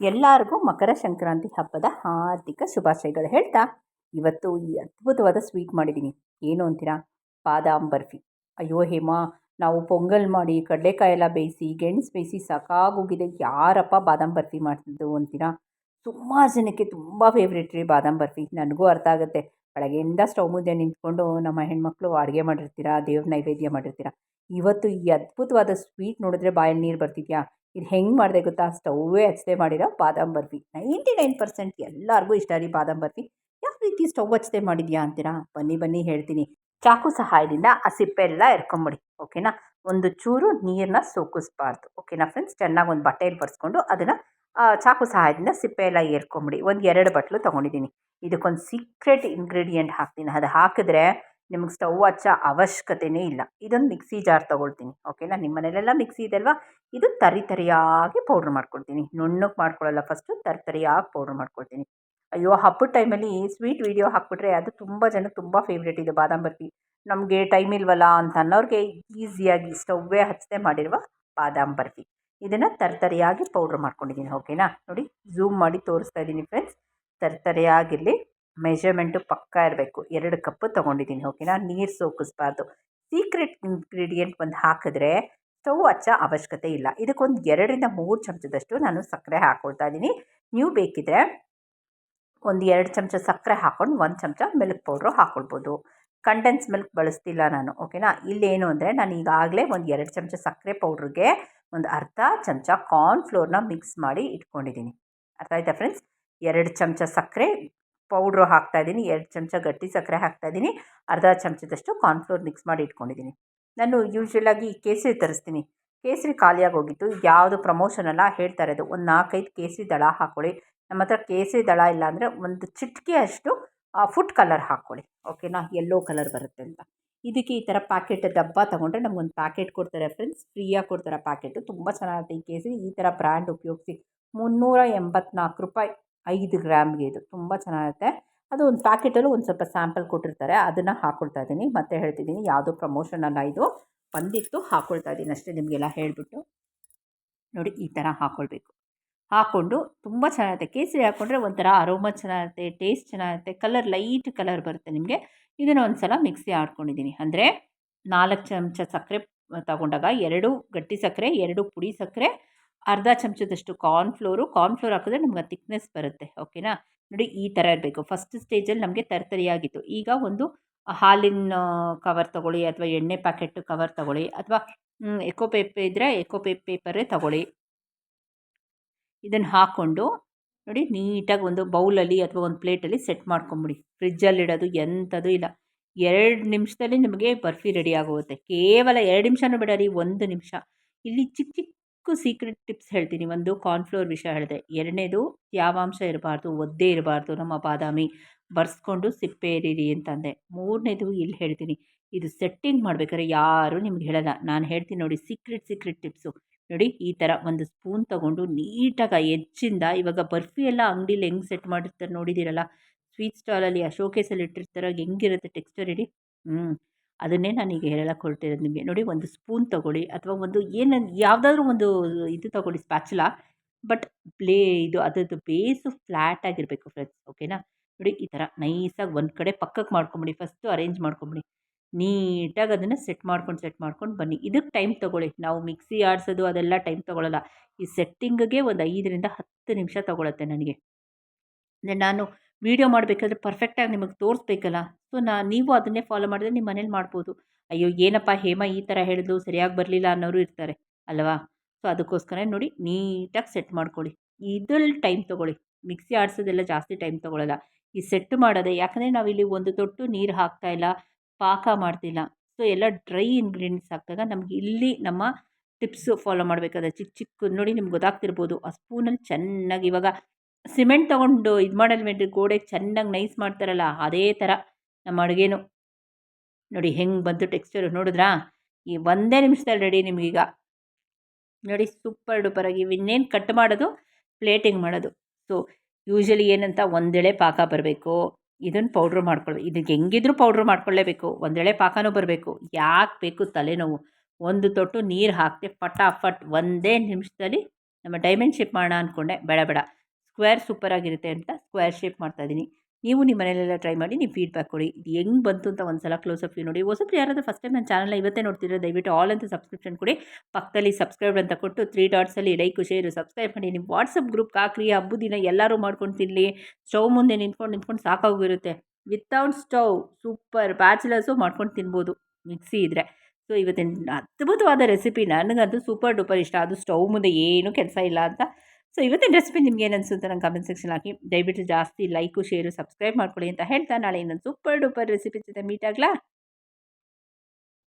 ಎಲ್ಲರಿಗೂ ಮಕರ ಸಂಕ್ರಾಂತಿ ಹಬ್ಬದ ಹಾರ್ದಿಕ ಶುಭಾಶಯಗಳು ಹೇಳ್ತಾ, ಇವತ್ತು ಈ ಅದ್ಭುತವಾದ ಸ್ವೀಟ್ ಮಾಡಿದ್ದೀನಿ ಏನು ಅಂತೀರಾ? ಬಾದಾಮ್ ಬರ್ಫಿ ಅಯ್ಯೋ ಹೇಮಾ, ನಾವು ಪೊಂಗಲ್ ಮಾಡಿ ಕಡಲೆಕಾಯಿ ಎಲ್ಲ ಬೇಯಿಸಿ, ಗೆಣಸು ಬೇಯಿಸಿ ಸಾಕಾಗೋಗಿದೆ. ಯಾರಪ್ಪ ಬಾದಾಮ್ ಬರ್ಫಿ ಮಾಡ್ತಿದ್ದು ಅಂತೀರಾ? ಸುಮಾರು ಜನಕ್ಕೆ ತುಂಬ ಫೇವ್ರೇಟ್ ರೀ ಬಾದಾಮ್ ಬರ್ಫಿ ನನಗೂ ಅರ್ಥ ಆಗುತ್ತೆ. ಬೆಳಗ್ಗೆಯಿಂದ ಸ್ಟವ್ ಮುಂದೆ ನಿಂತ್ಕೊಂಡು ನಮ್ಮ ಹೆಣ್ಮಕ್ಳು ಅಡುಗೆ ಮಾಡಿರ್ತೀರಾ? ದೇವ್ರ ನೈವೇದ್ಯ ಮಾಡಿರ್ತೀರಾ? ಇವತ್ತು ಈ ಅದ್ಭುತವಾದ ಸ್ವೀಟ್ ನೋಡಿದ್ರೆ ಬಾಯಲ್ಲಿ ನೀರು ಬರ್ತಿದ್ಯಾ? ಇದು ಹೆಂಗೆ ಮಾಡಿದೆ ಗೊತ್ತಾ? ಸ್ಟವ್ವೇ ಹಚ್ಚದೆ ಮಾಡಿರೋ ಬಾದಾಮ್ ಬರ್ಫಿ ನೈಂಟಿ ನೈನ್ ಪರ್ಸೆಂಟ್ ಎಲ್ಲರಿಗೂ ಇಷ್ಟ ರೀ ಬಾದಾಮ್ ಬರ್ಫಿ ಯಾವ ರೀತಿ ಸ್ಟವ್ ಹಚ್ಚದೆ ಮಾಡಿದ್ಯಾ ಅಂತೀರಾ? ಬನ್ನಿ ಬನ್ನಿ ಹೇಳ್ತೀನಿ. ಚಾಕು ಸಹಾಯದಿಂದ ಆ ಸಿಪ್ಪೆ ಎಲ್ಲ ಎರ್ಕೊಂಬಿಡಿ, ಓಕೆನಾ? ಒಂದು ಚೂರು ನೀರನ್ನ ಸೋಕಿಸ್ಬಾರ್ದು, ಓಕೆನಾ ಫ್ರೆಂಡ್ಸ್? ಚೆನ್ನಾಗಿ ಒಂದು ಬಟ್ಟೆಯಲ್ಲಿ ಬರ್ಸ್ಕೊಂಡು ಅದನ್ನು ಚಾಕು ಸಹಾಯದಿಂದ ಸಿಪ್ಪೆ ಎಲ್ಲ ಏರ್ಕೊಂಬಿಡಿ ಒಂದು ಎರಡು ಬಟ್ಲು ತೊಗೊಂಡಿದ್ದೀನಿ ಇದಕ್ಕೊಂದು ಸೀಕ್ರೆಟ್ ಇಂಗ್ರೀಡಿಯೆಂಟ್ ಹಾಕ್ತೀನಿ. ಅದು ಹಾಕಿದ್ರೆ ನಿಮ್ಗೆ ಸ್ಟವ್ ಹಚ್ಚೋ ಅವಶ್ಯಕತೆಯೇ ಇಲ್ಲ. ಇದೊಂದು ಮಿಕ್ಸಿ ಜಾರ್ ತೊಗೊಳ್ತೀನಿ ಓಕೆನಾ ನಿಮ್ಮ ಮನೇಲೆಲ್ಲ ಮಿಕ್ಸಿ ಇದೆ ಅಲ್ವಾ? ಇದು ತರಿ ತರಿಯಾಗಿ ಪೌಡ್ರ್ ಮಾಡ್ಕೊಳ್ತೀನಿ. ನುಣ್ಣಕ್ಕೆ ಮಾಡ್ಕೊಳ್ಳಲ್ಲ ಫಸ್ಟು ತರಿ ತರಿಯಾಗಿ ಪೌಡ್ರ್ ಮಾಡ್ಕೊಳ್ತೀನಿ. ಅಯ್ಯೋ, ಹಬ್ಬದ ಟೈಮಲ್ಲಿ ಸ್ವೀಟ್ ವೀಡಿಯೋ ಹಾಕ್ಬಿಟ್ರೆ ಅದು ತುಂಬ ಜನ ತುಂಬ ಫೇವ್ರೇಟ್ ಇದೆ. ಬಾದಾಮ್ ಬರ್ಫಿ. ನಮಗೆ ಟೈಮ್ ಇಲ್ವಲ್ಲ ಅಂತ ಅನ್ನೋರಿಗೆ ಈಸಿಯಾಗಿ ಸ್ಟವ್ವೇ ಹಚ್ಚದೆ ಮಾಡಿರುವ ಬಾದಾಮ್ ಬರ್ಫಿ. ಇದನ್ನು ತರ್ತರಿಯಾಗಿ ಪೌಡ್ರ್ ಮಾಡ್ಕೊಂಡಿದ್ದೀನಿ ಓಕೆನಾ ನೋಡಿ ಝೂಮ್ ಮಾಡಿ ತೋರಿಸ್ತಾ ಇದ್ದೀನಿ ಫ್ರೆಂಡ್ಸ್ ತರ್ತರಿಯಾಗಿರಲಿ ಮೆಜರ್ಮೆಂಟು ಪಕ್ಕ ಇರಬೇಕು. ಎರಡು ಕಪ್ಪು ತೊಗೊಂಡಿದ್ದೀನಿ ಓಕೆನಾ ನೀರು ಸೋಕಿಸ್ಬಾರ್ದು. ಸೀಕ್ರೆಟ್ ಇಂಗ್ರೀಡಿಯೆಂಟ್ ಒಂದು ಹಾಕಿದ್ರೆ ಸ್ಟವ್ ಹಚ್ಚೋ ಅವಶ್ಯಕತೆ ಇಲ್ಲ. ಇದಕ್ಕೊಂದು ಎರಡರಿಂದ ಮೂರು ಚಮಚದಷ್ಟು ನಾನು ಸಕ್ಕರೆ ಹಾಕ್ಕೊಳ್ತಾ ಇದ್ದೀನಿ. ನೀವು ಬೇಕಿದ್ರೆ ಒಂದು ಎರಡು ಚಮಚ ಸಕ್ಕರೆ ಹಾಕ್ಕೊಂಡು ಒಂದು ಚಮಚ ಮಿಲ್ಕ್ ಪೌಡ್ರು ಹಾಕ್ಕೊಳ್ಬೋದು ಕಂಡೆನ್ಸ್ ಮಿಲ್ಕ್ ಬಳಸ್ತಿಲ್ಲ ನಾನು ಓಕೆನಾ ಇಲ್ಲೇನು ಅಂದರೆ ನಾನು ಈಗಾಗಲೇ ಒಂದು ಎರಡು ಚಮಚ ಸಕ್ಕರೆ ಪೌಡ್ರಿಗೆ ಒಂದು ಅರ್ಧ ಚಮಚ ಕಾರ್ನ್ ಫ್ಲೋರ್ನ ಮಿಕ್ಸ್ ಮಾಡಿ ಇಟ್ಕೊಂಡಿದ್ದೀನಿ. ಅರ್ಥ ಆಯ್ತಾ ಫ್ರೆಂಡ್ಸ್ ಎರಡು ಚಮಚ ಸಕ್ಕರೆ ಪೌಡ್ರು ಹಾಕ್ತಾಯಿದ್ದೀನಿ ಎರಡು ಚಮಚ ಗಟ್ಟಿ ಸಕ್ಕರೆ ಹಾಕ್ತಾಯಿದ್ದೀನಿ ಅರ್ಧ ಚಮಚದಷ್ಟು ಕಾರ್ನ್ಫ್ಲೋರ್ ಮಿಕ್ಸ್ ಮಾಡಿ ಇಟ್ಕೊಂಡಿದ್ದೀನಿ. ನಾನು ಯೂಶ್ವಲಾಗಿ ಕೇಸರಿ ತರಿಸ್ತೀನಿ. ಕೇಸರಿ ಖಾಲಿಯಾಗಿ ಹೋಗಿತ್ತು ಯಾವುದು ಪ್ರಮೋಷನ್ ಅಲ್ಲ ಹೇಳ್ತಾ ಇರೋದು ಒಂದು ನಾಲ್ಕೈದು ಕೇಸರಿ ದಳ ಹಾಕ್ಕೊಳ್ಳಿ. ನಮ್ಮ ಹತ್ರ ಕೇಸರಿ ದಳ ಇಲ್ಲ ಅಂದರೆ ಒಂದು ಚಿಟಿಕೆ ಅಷ್ಟು ಫುಡ್ ಕಲರ್ ಹಾಕ್ಕೊಳ್ಳಿ ಓಕೆನಾ ಯೆಲ್ಲೋ ಕಲರ್ ಬರುತ್ತೆ ಅಂತ. ಇದಕ್ಕೆ ಈ ಥರ ಪ್ಯಾಕೆಟ್ ಡಬ್ಬ ತೊಗೊಂಡ್ರೆ ನಮಗೊಂದು ಪ್ಯಾಕೆಟ್ ಕೊಡ್ತಾರೆ ಫ್ರೆಂಡ್ಸ್ ಫ್ರೀಯಾಗಿ ಕೊಡ್ತಾರೆ ಪ್ಯಾಕೆಟು ತುಂಬ ಚೆನ್ನಾಗಿರುತ್ತೆ ಈ ಕೇಸರಿ, ಈ ಥರ ಬ್ರ್ಯಾಂಡ್ ಉಪಯೋಗಿಸಿ. ಮುನ್ನೂರ ಎಂಬತ್ನಾಲ್ಕು ರೂಪಾಯಿ ಐದು ಗ್ರಾಮ್ಗೆ ಇದು ತುಂಬ ಚೆನ್ನಾಗಿರುತ್ತೆ ಅದು ಒಂದು ಪ್ಯಾಕೆಟಲ್ಲೂ ಒಂದು ಸ್ವಲ್ಪ ಸ್ಯಾಂಪಲ್ ಕೊಟ್ಟಿರ್ತಾರೆ. ಅದನ್ನು ಹಾಕ್ಕೊಳ್ತಾ ಇದ್ದೀನಿ ಮತ್ತೆ ಹೇಳ್ತಿದ್ದೀನಿ ಯಾವುದೋ ಪ್ರಮೋಷನ್ ಅಲ್ಲ ಇದು. ಬಂದಿತ್ತು ಹಾಕ್ಕೊಳ್ತಾ ಇದ್ದೀನಿ ಅಷ್ಟೇ ನಿಮಗೆಲ್ಲ ಹೇಳಿಬಿಟ್ಟು. ನೋಡಿ, ಈ ಥರ ಹಾಕ್ಕೊಳ್ಬೇಕು ಹಾಕ್ಕೊಂಡು ತುಂಬ ಚೆನ್ನಾಗಿರುತ್ತೆ ಕೇಸರಿ ಹಾಕ್ಕೊಂಡ್ರೆ ಒಂಥರ ಅರೋಮ ಚೆನ್ನಾಗಿರುತ್ತೆ ಟೇಸ್ಟ್ ಚೆನ್ನಾಗಿರುತ್ತೆ ಕಲರ್ ಲೈಟ್ ಕಲರ್ ಬರುತ್ತೆ ನಿಮಗೆ. ಇದನ್ನು ಒಂದು ಸಲ ಮಿಕ್ಸಿ ಆಡ್ಕೊಂಡಿದ್ದೀನಿ ಅಂದರೆ ನಾಲ್ಕು ಚಮಚ ಸಕ್ಕರೆ ತಗೊಂಡಾಗ ಎರಡು ಗಟ್ಟಿ ಸಕ್ಕರೆ, ಎರಡು ಪುಡಿ ಸಕ್ಕರೆ ಅರ್ಧ ಚಮಚದಷ್ಟು ಕಾರ್ನ್ ಫ್ಲೋರು ಕಾರ್ನ್ ಫ್ಲೋರ್ ಹಾಕಿದ್ರೆ ನಮ್ಗೆ ತಿಕ್ನೆಸ್ ಬರುತ್ತೆ ಓಕೆನಾ ನೋಡಿ, ಈ ಥರ ಇರಬೇಕು. ಫಸ್ಟ್ ಸ್ಟೇಜಲ್ಲಿ ನಮಗೆ ತರತರಿಯಾಗಿತ್ತು. ಈಗ ಒಂದು ಹಾಲಿನ ಕವರ್ ತೊಗೊಳ್ಳಿ ಅಥವಾ ಎಣ್ಣೆ ಪ್ಯಾಕೆಟ್ ಕವರ್ ತೊಗೊಳ್ಳಿ ಅಥವಾ ಎಕೋ ಪೇಪರ್ ಇದ್ದರೆ ಎಕೋ ಪೇಪ್ ಪೇಪರೇ ತಗೊಳ್ಳಿ. ಇದನ್ನು ಹಾಕ್ಕೊಂಡು ನೋಡಿ, ನೀಟಾಗಿ ಒಂದು ಬೌಲಲ್ಲಿ ಅಥವಾ ಒಂದು ಪ್ಲೇಟಲ್ಲಿ ಸೆಟ್ ಮಾಡ್ಕೊಂಬಿಡಿ. ಫ್ರಿಜ್ಜಲ್ಲಿ ಇಡೋದು ಎಂಥದ್ದು ಇಲ್ಲ. ಎರಡು ನಿಮಿಷದಲ್ಲಿ ನಿಮಗೆ ಬರ್ಫಿ ರೆಡಿ ಆಗೋಗುತ್ತೆ. ಕೇವಲ ಎರಡು ನಿಮಿಷನೂ ರೀ, ಒಂದು ನಿಮಿಷ. ಇಲ್ಲಿ ಚಿಕ್ಕ ಚಿಕ್ಕ ಸೀಕ್ರೆಟ್ ಟಿಪ್ಸ್ ಹೇಳ್ತೀನಿ. ಒಂದು ಕಾರ್ನ್ಫ್ಲೋರ್ ವಿಷಯ ಹೇಳಿದೆ. ಎರಡನೇದು ತ್ಯಾವಾಂಶ ಇರಬಾರ್ದು? ಒದ್ದೆ ಇರಬಾರ್ದು ನಮ್ಮ ಬಾದಾಮಿ. ಬರ್ಸ್ಕೊಂಡು ಸಿಪ್ಪೆ ಏರಿರಿ ಅಂತಂದೆ. ಮೂರನೇದು ಇಲ್ಲಿ ಹೇಳ್ತೀನಿ. ಇದು ಸೆಟ್ಟಿಂಗ್ ಮಾಡ್ಬೇಕಾದ್ರೆ ಯಾರೂ ನಿಮ್ಗೆ ಹೇಳಲ್ಲ. ನಾನು ಹೇಳ್ತೀನಿ ನೋಡಿ ಸೀಕ್ರೆಟ್ ಸೀಕ್ರೆಟ್ ಟಿಪ್ಸು ನೋಡಿ ಈ ಥರ ಒಂದು ಸ್ಪೂನ್ ತೊಗೊಂಡು ನೀಟಾಗಿ ಹೆಚ್ಚಿಂದ ಇವಾಗ ಬರ್ಫಿ ಎಲ್ಲ ಅಂಗಡಿಲಿ ಹೆಂಗೆ ಸೆಟ್ ಮಾಡಿರ್ತಾರೆ ನೋಡಿದ್ದೀರಲ್ಲ? ಸ್ವೀಟ್ ಸ್ಟಾಲಲ್ಲಿ ಆ ಶೋಕೇಸಲ್ಲಿ ಇಟ್ಟಿರ್ತಾರೆ. ಹೆಂಗಿರುತ್ತೆ ಟೆಕ್ಸ್ಚರ್ ಇಡಿ ಹ್ಞೂ ಅದನ್ನೇ ನಾನೀಗ ಹೇಳಕ್ಕೆ ಹೊರಟಿರೋದು ನಿಮಗೆ. ನೋಡಿ, ಒಂದು ಸ್ಪೂನ್ ತೊಗೊಳ್ಳಿ ಅಥವಾ ಒಂದು ಏನು, ಯಾವುದಾದ್ರೂ ಒಂದು ಇದು ತೊಗೊಳ್ಳಿ, ಸ್ಪ್ಯಾಚುಲ. ಬಟ್ ಪ್ಲೇ, ಇದು ಅದರದ್ದು ಬೇಸು ಫ್ಲ್ಯಾಟ್ ಆಗಿರಬೇಕು ಫ್ರೆಂಡ್ಸ್, ಓಕೆನಾ. ನೋಡಿ, ಈ ಥರ ನೈಸಾಗಿ ಒಂದು ಕಡೆ ಪಕ್ಕಕ್ಕೆ ಮಾಡ್ಕೊಂಬಿಡಿ, ಫಸ್ಟು ಅರೇಂಜ್ ಮಾಡ್ಕೊಂಬಿಡಿ. ನೀಟಾಗಿ ಅದನ್ನು ಸೆಟ್ ಮಾಡ್ಕೊಂಡು ಸೆಟ್ ಮಾಡ್ಕೊಂಡು ಬನ್ನಿ. ಇದಕ್ಕೆ ಟೈಮ್ ತೊಗೊಳ್ಳಿ. ನಾವು ಮಿಕ್ಸಿ ಆಡಿಸೋದು ಅದೆಲ್ಲ ಟೈಮ್ ತೊಗೊಳ್ಳಲ್ಲ ಈ ಸೆಟ್ಟಿಂಗ್ಗೆ ಒಂದು ಐದರಿಂದ ಹತ್ತು ನಿಮಿಷ ತೊಗೊಳತ್ತೆ ನನಗೆ. ನಾನು ವೀಡಿಯೋ ಮಾಡಬೇಕಾದ್ರೆ ಪರ್ಫೆಕ್ಟಾಗಿ ನಿಮಗೆ ತೋರಿಸ್ಬೇಕಲ್ಲ. ಸೊ ನಾ ನೀವು ಅದನ್ನೇ ಫಾಲೋ ಮಾಡಿದ್ರೆ ನಿಮ್ಮ ಮನೇಲಿ ಮಾಡ್ಬೋದು. ಅಯ್ಯೋ, ಏನಪ್ಪ ಹೇಮ ಈ ಥರ ಹೇಳಿದ್ಲು, ಸರಿಯಾಗಿ ಬರಲಿಲ್ಲ ಅನ್ನೋರು ಇರ್ತಾರೆ, ಅಲ್ವಾ? ಸೊ ಅದಕ್ಕೋಸ್ಕರ ನೋಡಿ ನೀಟಾಗಿ ಸೆಟ್ ಮಾಡ್ಕೊಳ್ಳಿ. ಇದ್ರಲ್ಲಿ ಟೈಮ್ ತೊಗೊಳ್ಳಿ. ಮಿಕ್ಸಿ ಆಡಿಸೋದೆಲ್ಲ ಜಾಸ್ತಿ ಟೈಮ್ ತೊಗೊಳ್ಳಲ್ಲ ಈ ಸೆಟ್ ಮಾಡೋದೇ, ಯಾಕಂದರೆ ನಾವಿಲ್ಲಿ ಒಂದು ತೊಟ್ಟು ನೀರು ಹಾಕ್ತಾಯಿಲ್ಲ ಪಾಕ ಮಾಡ್ತಿಲ್ಲ. ಸೊ ಎಲ್ಲ ಡ್ರೈ ಇಂಗ್ರೀಡಿಯೆಂಟ್ಸ್ ಹಾಕಿದಾಗ ನಮ್ಗೆ ಇಲ್ಲಿ ನಮ್ಮ ಟಿಪ್ಸು ಫಾಲೋ ಮಾಡಬೇಕಾದ್ರೆ ಚಿಕ್ಕ ಚಿಕ್ಕ ನೋಡಿ ನಿಮ್ಗೆ ಗೊತ್ತಾಗ್ತಿರ್ಬೋದು. ಆ ಸ್ಪೂನಲ್ಲಿ ಚೆನ್ನಾಗಿ ಇವಾಗ ಸಿಮೆಂಟ್ ತಗೊಂಡು ಇದು ಮಾಡಲ್ವೇನ್ರಿ ಗೋಡೆಗೆ ಚೆನ್ನಾಗಿ ನೈಸ್ ಮಾಡ್ತಾರಲ್ಲ, ಅದೇ ಥರ ನಮ್ಮ ಅಡುಗೆನೂ. ನೋಡಿ ಹೆಂಗೆ ಬಂತು ಟೆಕ್ಸ್ಚರು ನೋಡಿದ್ರಾ? ಈ ಒಂದೇ ನಿಮಿಷದಲ್ಲಿ ರೆಡಿ ನಿಮಗೀಗ. ನೋಡಿ ಸೂಪರ್ ಡೂಪರಾಗಿ ಇನ್ನೇನು ಕಟ್ ಮಾಡೋದು, ಪ್ಲೇಟಿಂಗ್ ಮಾಡೋದು. ಸೊ ಯೂಶ್ವಲಿ ಏನಂತ ಒಂದೆಳೆ ಪಾಕ ಬರಬೇಕು. ಇದನ್ನು ಪೌಡ್ರ್ ಮಾಡ್ಕೊಳ್ಬೇಕು ಇದಕ್ಕೆ ಹೆಂಗಿದ್ರೂ ಪೌಡ್ರ್ ಮಾಡ್ಕೊಳ್ಳೇಬೇಕು ಒಂದೆಳೆ ಪಾಕನೂ ಬರಬೇಕು. ಯಾಕೆ ಬೇಕು ತಲೆನೋವು? ಒಂದು ತೊಟ್ಟು ನೀರು ಹಾಕ್ತೆ ಫಟಾಫಟ್ ಒಂದೇ ನಿಮಿಷದಲ್ಲಿ ನಮ್ಮ ಡೈಮಂಡ್ ಶೇಪ್ ಮಾಡೋಣ ಅಂದ್ಕೊಂಡೆ ಬೇಡ ಬೇಡ. ಸ್ಕ್ವೇರ್ ಸೂಪರಾಗಿರುತ್ತೆ ಅಂತ ಸ್ಕ್ವೇರ್ ಶೇಪ್ ಮಾಡ್ತಾಯಿದ್ದೀನಿ ನೀವು ನಿಮ್ಮ ಮನೇಲೆಲ್ಲ ಟ್ರೈ ಮಾಡಿ, ನೀವು ಫೀಡ್ಬ್ಯಾಕ್ ಕೊಡಿ. ಇದು ಹೆಂಗೆ ಬಂತು ಅಂತ ಒಂದು ಸಲ ಕ್ಲೋಸಪ್ ವ್ಯೂ ನೋಡಿ. ಹೊಸಬ್ರು ಯಾರಾದರೂ ಫಸ್ಟ್ ಟೈಮ್ ನನ್ನ ಚಾನಲ್ನ ಇವತ್ತೇ ನೋಡ್ತಿದ್ರೆ ದಯವಿಟ್ಟು ಆಲ್ ಅಂತ ಸಬ್ಸ್ಕ್ರಿಪ್ಷನ್ ಕೊಡಿ. ಪಕ್ಕದಲ್ಲಿ ಸಬ್ಸ್ಕ್ರೈಬ್ ಅಂತ ಕೊಟ್ಟು ತ್ರೀ ಡಾಟ್ಸಲ್ಲಿ ಲೈಕ್ ಶೇರು ಸಬ್ಸ್ಕ್ರೈಬ್ ಮಾಡಿ. ನಿಮ್ಮ ವಾಟ್ಸಪ್ ಗ್ರೂಪ್ ಹಾಕ್ರಿ ಹಬ್ಬದ ದಿನ ಎಲ್ಲರೂ ಮಾಡ್ಕೊಂಡು ತಿನ್ನಲಿ ಸ್ಟವ್ ಮುಂದೆ ನಿಂತ್ಕೊಂಡು ನಿಂತ್ಕೊಂಡು ಸಾಕಾಗೋಗಿರುತ್ತೆ. ವಿತೌಟ್ ಸ್ಟವ್ ಸೂಪರ್ ಬ್ಯಾಚುಲರ್ಸು ಮಾಡ್ಕೊಂಡು ತಿನ್ಬೋದು. ಮಿಕ್ಸಿ ಇದ್ದರೆ ಸೊ ಇವತ್ತಿನ ಅದ್ಭುತವಾದ ರೆಸಿಪಿ ನನಗಂತೂ ಸೂಪರ್ ಡೂಪರ್ ಇಷ್ಟ. ಅದು ಸ್ಟವ್ ಮುಂದೆ ಏನೂ ಕೆಲಸ ಇಲ್ಲ ಅಂತ ಸೊ ಇವತ್ತಿನ ರೆಸಿಪಿ ನಿಮ್ಗೆ ಏನು ಅನಿಸುತ್ತೆ ನಂಗೆ ಕಮೆಂಟ್ ಸೆಕ್ಷನ್ ಹಾಕಿ. ದಯವಿಟ್ಟು ಜಾಸ್ತಿ ಲೈಕು ಶೇರು ಸಬ್ಸ್ಕ್ರೈಬ್ ಮಾಡ್ಕೊಳ್ಳಿ ಅಂತ ಹೇಳ್ತಾ ನಾಳೆ ಇನ್ನೊಂದು ಸೂಪರ್ ಡೂಪರ್ ರೆಸಿಪಿ ಜೊತೆ ಮೀಟ್ ಆಗಲಾ?